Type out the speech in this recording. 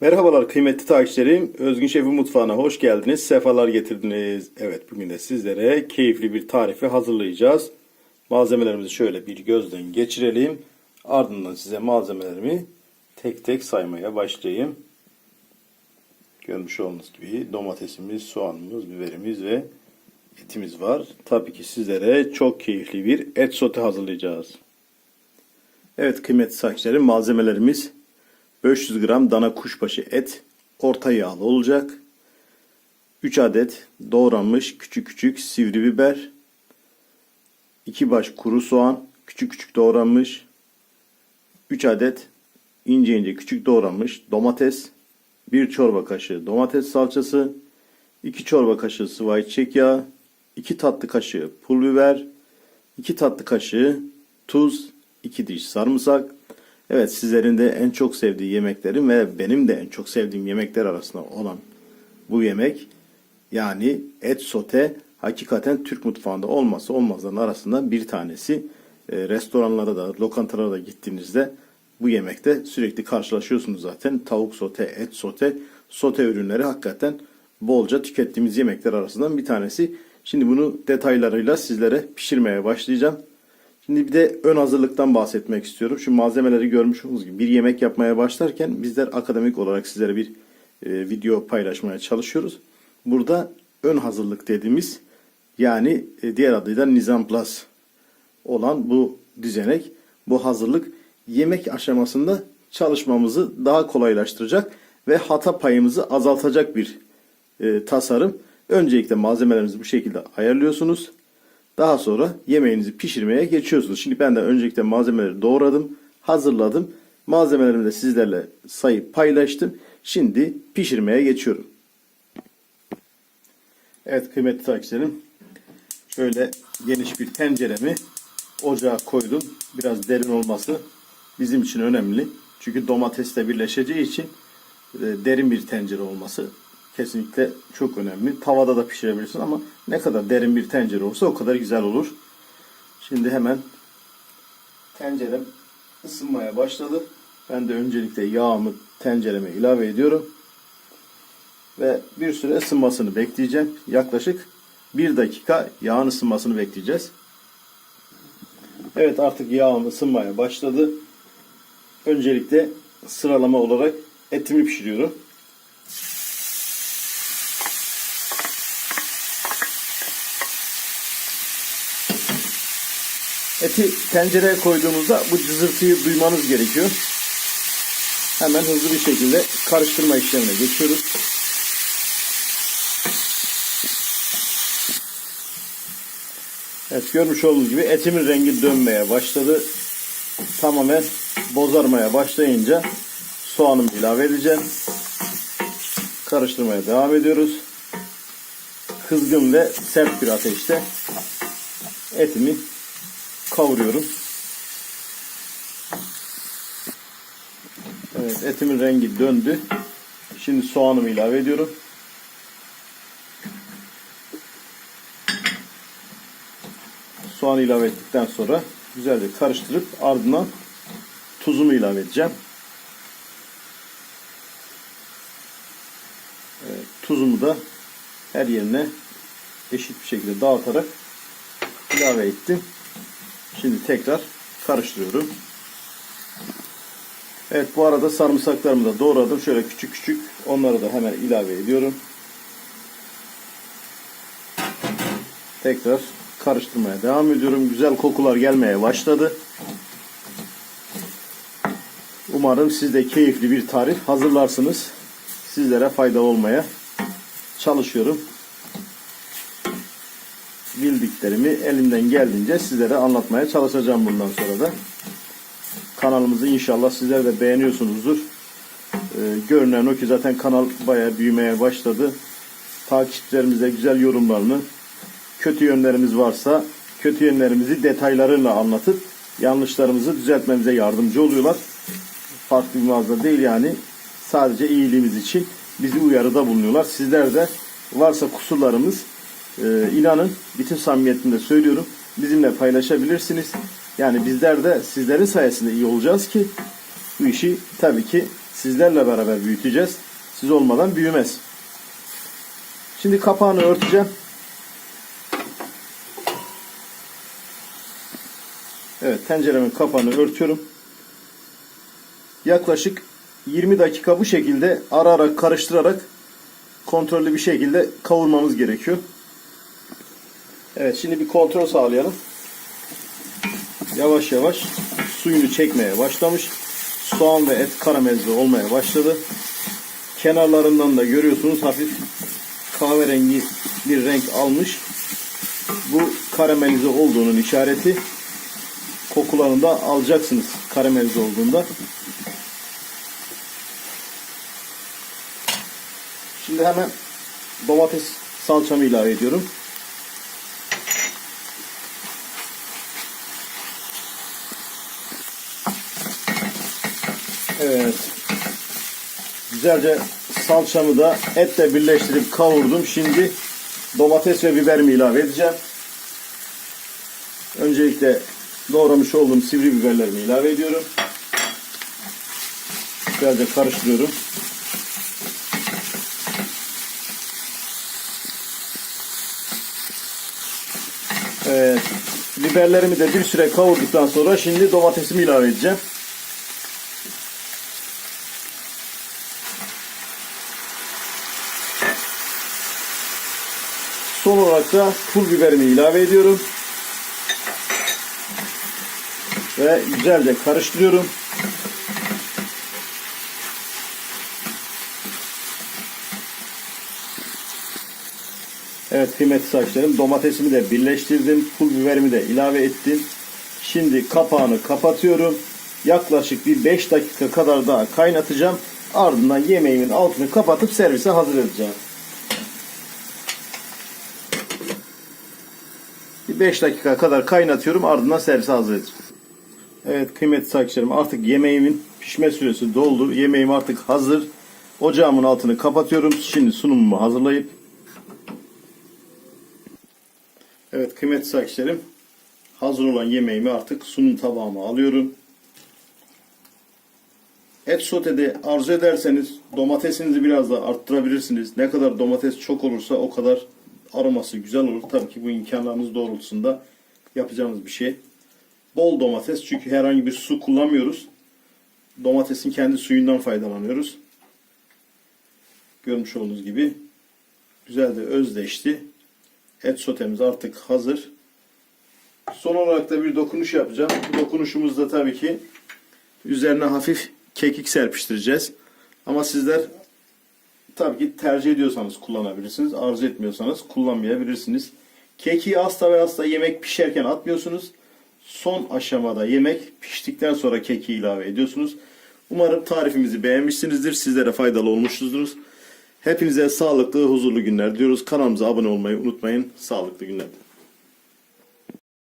Merhabalar kıymetli takipçilerim. Özgün Şefi Mutfağı'na hoş geldiniz. Sefalar getirdiniz. Evet bugün de sizlere keyifli bir tarifi hazırlayacağız. Malzemelerimizi şöyle bir gözden geçirelim. Ardından size malzemelerimi tek tek saymaya başlayayım. Görmüş olduğunuz gibi domatesimiz, soğanımız, biberimiz ve etimiz var. Tabii ki sizlere çok keyifli bir et sote hazırlayacağız. Evet kıymetli takipçilerim malzemelerimiz 500 gram dana kuşbaşı et orta yağlı olacak. 3 adet doğranmış küçük küçük sivri biber. 2 baş kuru soğan küçük küçük doğranmış. 3 adet ince ince küçük doğranmış domates. 1 çorba kaşığı domates salçası. 2 çorba kaşığı sıvı ayçiçek yağı. 2 tatlı kaşığı pul biber. 2 tatlı kaşığı tuz. 2 diş sarımsak. Evet sizlerin de en çok sevdiği yemeklerin ve benim de en çok sevdiğim yemekler arasında olan bu yemek yani et sote hakikaten Türk mutfağında olmazsa olmazların arasında bir tanesi. E, restoranlara da lokantalara da gittiğinizde bu yemekte sürekli karşılaşıyorsunuz zaten. Tavuk sote, et sote, sote ürünleri hakikaten bolca tükettiğimiz yemekler arasından bir tanesi. Şimdi bunu detaylarıyla sizlere pişirmeye başlayacağım. Şimdi bir de ön hazırlıktan bahsetmek istiyorum. Şu malzemeleri görmüş olduğunuz gibi bir yemek yapmaya başlarken bizler akademik olarak sizlere bir e, video paylaşmaya çalışıyoruz. Burada ön hazırlık dediğimiz yani e, diğer adıyla Nizam Plus olan bu düzenek, bu hazırlık yemek aşamasında çalışmamızı daha kolaylaştıracak ve hata payımızı azaltacak bir e, tasarım. Öncelikle malzemelerinizi bu şekilde ayarlıyorsunuz. Daha sonra yemeğinizi pişirmeye geçiyorsunuz. Şimdi ben de öncelikle malzemeleri doğradım, hazırladım. Malzemelerimi de sizlerle sayıp paylaştım. Şimdi pişirmeye geçiyorum. Evet kıymetli takipçilerim. Şöyle geniş bir tenceremi ocağa koydum. Biraz derin olması bizim için önemli. Çünkü domatesle birleşeceği için e, derin bir tencere olması kesinlikle çok önemli. Tavada da pişirebilirsin ama ne kadar derin bir tencere olsa o kadar güzel olur. Şimdi hemen tencerem ısınmaya başladı. Ben de öncelikle yağımı tencereme ilave ediyorum. Ve bir süre ısınmasını bekleyeceğim. Yaklaşık bir dakika yağın ısınmasını bekleyeceğiz. Evet artık yağım ısınmaya başladı. Öncelikle sıralama olarak etimi pişiriyorum. Eti tencereye koyduğunuzda bu cızırtıyı duymanız gerekiyor. Hemen hızlı bir şekilde karıştırma işlemine geçiyoruz. Evet görmüş olduğunuz gibi etimin rengi dönmeye başladı. Tamamen bozarmaya başlayınca soğanımı ilave edeceğim. Karıştırmaya devam ediyoruz. Kızgın ve sert bir ateşte etimi kavuruyorum. Evet etimin rengi döndü. Şimdi soğanımı ilave ediyorum. Soğanı ilave ettikten sonra güzelce karıştırıp ardından tuzumu ilave edeceğim. Evet, tuzumu da her yerine eşit bir şekilde dağıtarak ilave ettim. Şimdi tekrar karıştırıyorum. Evet bu arada sarımsaklarımı da doğradım. Şöyle küçük küçük onları da hemen ilave ediyorum. Tekrar karıştırmaya devam ediyorum. Güzel kokular gelmeye başladı. Umarım siz de keyifli bir tarif hazırlarsınız. Sizlere faydalı olmaya çalışıyorum bildiklerimi elimden geldiğince sizlere anlatmaya çalışacağım bundan sonra da. Kanalımızı inşallah sizler de beğeniyorsunuzdur. Ee, görünen o ki zaten kanal bayağı büyümeye başladı. Takipçilerimize güzel yorumlarını, kötü yönlerimiz varsa kötü yönlerimizi detaylarıyla anlatıp yanlışlarımızı düzeltmemize yardımcı oluyorlar. Farklı bir mağaza değil yani. Sadece iyiliğimiz için bizi uyarıda bulunuyorlar. Sizler de varsa kusurlarımız ee, inanın bütün samimiyetimle söylüyorum. Bizimle paylaşabilirsiniz. Yani bizler de sizlerin sayesinde iyi olacağız ki bu işi tabii ki sizlerle beraber büyüteceğiz. Siz olmadan büyümez. Şimdi kapağını örteceğim. Evet tenceremin kapağını örtüyorum. Yaklaşık 20 dakika bu şekilde ara ara karıştırarak kontrollü bir şekilde kavurmamız gerekiyor. Evet şimdi bir kontrol sağlayalım. Yavaş yavaş suyunu çekmeye başlamış. Soğan ve et karamelize olmaya başladı. Kenarlarından da görüyorsunuz hafif kahverengi bir renk almış. Bu karamelize olduğunun işareti. Kokularını da alacaksınız karamelize olduğunda. Şimdi hemen domates salçamı ilave ediyorum. Evet. Güzelce salçamı da etle birleştirip kavurdum. Şimdi domates ve biberimi ilave edeceğim. Öncelikle doğramış olduğum sivri biberlerimi ilave ediyorum. Güzelce karıştırıyorum. Evet. Biberlerimi de bir süre kavurduktan sonra şimdi domatesimi ilave edeceğim. Olarak da pul biberimi ilave ediyorum. Ve güzelce karıştırıyorum. Evet kıymetli saçlarım domatesimi de birleştirdim. Pul biberimi de ilave ettim. Şimdi kapağını kapatıyorum. Yaklaşık bir 5 dakika kadar daha kaynatacağım. Ardından yemeğimin altını kapatıp servise hazır edeceğim. 5 dakika kadar kaynatıyorum. Ardından servise hazır edeceğim. Evet kıymetli takipçilerim artık yemeğimin pişme süresi doldu. Yemeğim artık hazır. Ocağımın altını kapatıyorum. Şimdi sunumumu hazırlayıp Evet kıymetli takipçilerim hazır olan yemeğimi artık sunum tabağıma alıyorum. Et sotede arzu ederseniz domatesinizi biraz da arttırabilirsiniz. Ne kadar domates çok olursa o kadar aroması güzel olur. Tabii ki bu imkanlarınız doğrultusunda yapacağımız bir şey. Bol domates çünkü herhangi bir su kullanmıyoruz. Domatesin kendi suyundan faydalanıyoruz. Görmüş olduğunuz gibi güzel de özleşti. Et sotemiz artık hazır. Son olarak da bir dokunuş yapacağım. Bu dokunuşumuzda tabii ki üzerine hafif kekik serpiştireceğiz. Ama sizler tabii ki tercih ediyorsanız kullanabilirsiniz. Arzu etmiyorsanız kullanmayabilirsiniz. Kekiği asla ve asla yemek pişerken atmıyorsunuz. Son aşamada yemek piştikten sonra kekiği ilave ediyorsunuz. Umarım tarifimizi beğenmişsinizdir. Sizlere faydalı olmuşuzdur. Hepinize sağlıklı, huzurlu günler diyoruz. Kanalımıza abone olmayı unutmayın. Sağlıklı günler.